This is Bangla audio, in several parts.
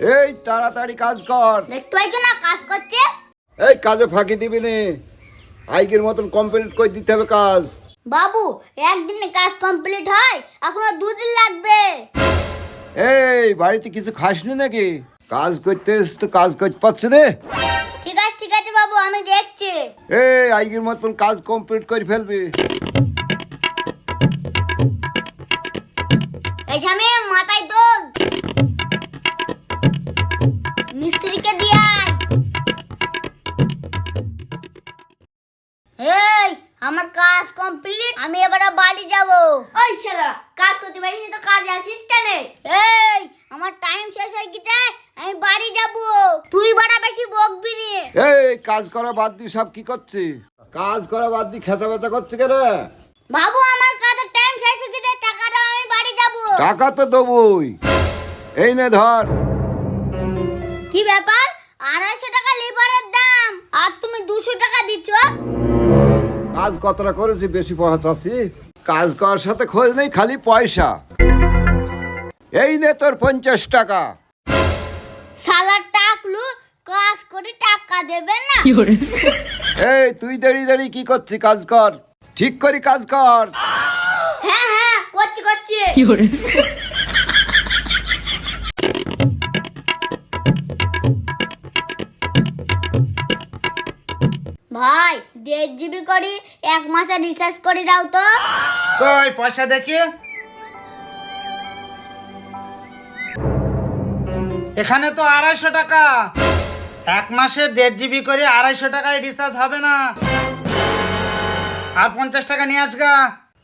এই তাড়াতাড়ি কাজ কর। দেখতে পাইছো না কাজ করছে? এই কাজে ফাঁকি দিবি নে। আইকের মতন কমপ্লিট করে দিতে হবে কাজ। বাবু একদিনে কাজ কমপ্লিট হয় এখনও দুদিন লাগবে। এই বাড়িতে কিছু খাসনি নাকি? কাজ করতে এসে তো কাজ করতে পারছে রে ঠিক আছে ঠিক আছে বাবু আমি দেখছি। এই আইকের মতন কাজ কমপ্লিট করে ফেলবি। এই স্বামী মাথায় তোল কমপ্লিট আমি এবারে বাড়ি যাব। ওই শালা কাজ করতে পারিস তো কাজ আসিস কেন? এই আমার টাইম শেষ হয়ে গেছে আমি বাড়ি যাব। তুই বড় বেশি বকবি নি। এই কাজ করা বাদ দিয়ে সব কি করছে? কাজ করা বাদ দিয়ে খেচা বেচা করছে কেন? বাবু আমার কাজের টাইম শেষ হয়ে গেছে টাকাটা আমি বাড়ি যাব। টাকা তো দেবই। এই নে ধর। কি ব্যাপার? আড়াইশো টাকা লেবারের কাজ কতটা করেছি বেশি পৌঁছাচ্ছি কাজ করার সাথে খোঁজ নেই খালি পয়সা। এই নে তোর পঞ্চাশ টাকা। সালার টাকলু কাজ করে টাকা দেবে না। এই তুই দাঁড়িয়ে দাঁড়িয়ে কি করছিস কাজ কর। ঠিক করে কাজ কর। হ্যাঁ হ্যাঁ করছি করছি। ভাই দেড় জিবি করি এক মাসে রিচার্জ করে দাও তো। কই, পয়সা দেখি? এখানে তো আড়াইশো টাকা। এক মাসে দেড় জিবি করে আড়াইশো টাকায় রিচার্জ হবে না। আর পঞ্চাশ টাকা নিয়ে আসগা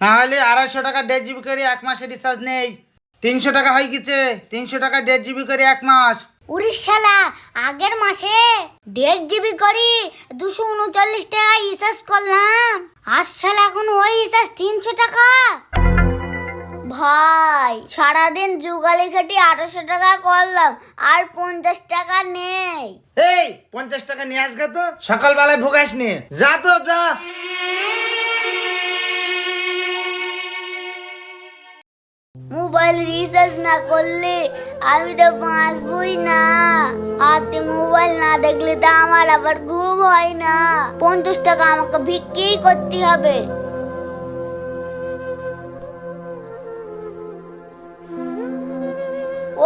না হলে আড়াইশো টাকা দেড় জিবি করে এক মাসে রিচার্জ নেই। তিনশো টাকা হয়ে গেছে। তিনশো টাকা দেড় জিবি করে এক মাস। উড়িষ্যালা আগের মাসে দেড় জিবি করি দুশো উনচল্লিশ টাকা রিচার্জ করলাম। আর শালা, এখন ওই রিচার্জ তিনশো টাকা। ভাই, সারাদিন যুগালি খাটি আঠারোশো টাকা করলাম, আর পঞ্চাশ টাকা নেই। এই, পঞ্চাশ টাকা নিয়ে আসগা তো? সকালবেলায় ভোগাস নি যা তো, যা। মোবাইল রিচার্জ না করলে আমি তো বাঁচবই না। হাতে মোবাইল না দেখলে তো আমার আবার ঘুম হয় না। পঞ্চাশ টাকা আমাকে বিক্রি করতে হবে।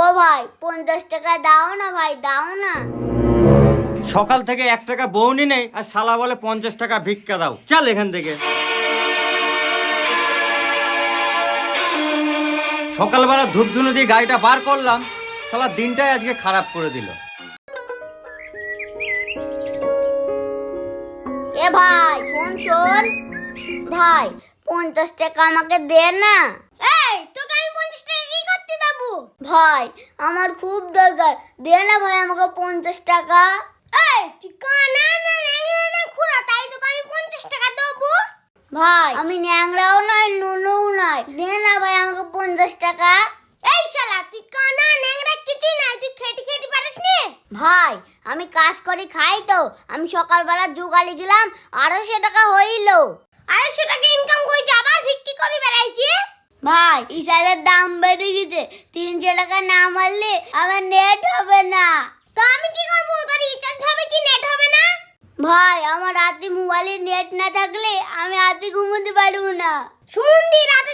ও ভাই, পঞ্চাশ টাকা দাও না ভাই, দাও না। সকাল থেকে এক টাকা বউনি নেই, আর শালা বলে পঞ্চাশ টাকা ভিক্ষা দাও। চল এখান থেকে। সকালবেলা ধূপ ধুনো দিয়ে গাড়িটা বার করলাম শালা দিনটাই আজকে খারাপ করে দিল। এ ভাই শোন শোন ভাই পঞ্চাশ টাকা আমাকে দে না। এই তোকে আমি পঞ্চাশ টাকা কি করতে দেবো? ভাই আমার খুব দরকার। দে না ভাই আমাকে পঞ্চাশ টাকা। এই তুই কানা না না খুড়া তাই তোকে আমি পঞ্চাশ টাকা দেবো? ভাই। আমি ন্যাংরাও নয় নুনুও নয়। দে না ভাই আমাকে পঞ্চাশ টাকা। এই শালা তুই কানা ন্যাংরা কিছুই নাই তুই খেতে খেতে পারিস নি? ভাই আমি কাজ করে খাই তো। আমি সকালবেলা জোগালি গেলাম আড়াইশো টাকা হইল। আড়াইশো টাকা ইনকাম করেছি আবার বিক্রি করে বেড়াইছি? ভাই ইসাদের দাম বেড়ে গেছে। তিনশো টাকা না মারলে আমার নেট হবে না। তো আমি কি করব? তোর রিচার্জ হবে কি? নেট হবে না? ভাই আমার রাতে মোবাইলে নেট না আমি রাতে ঘুমোতে পারব না। শুনদি রাতে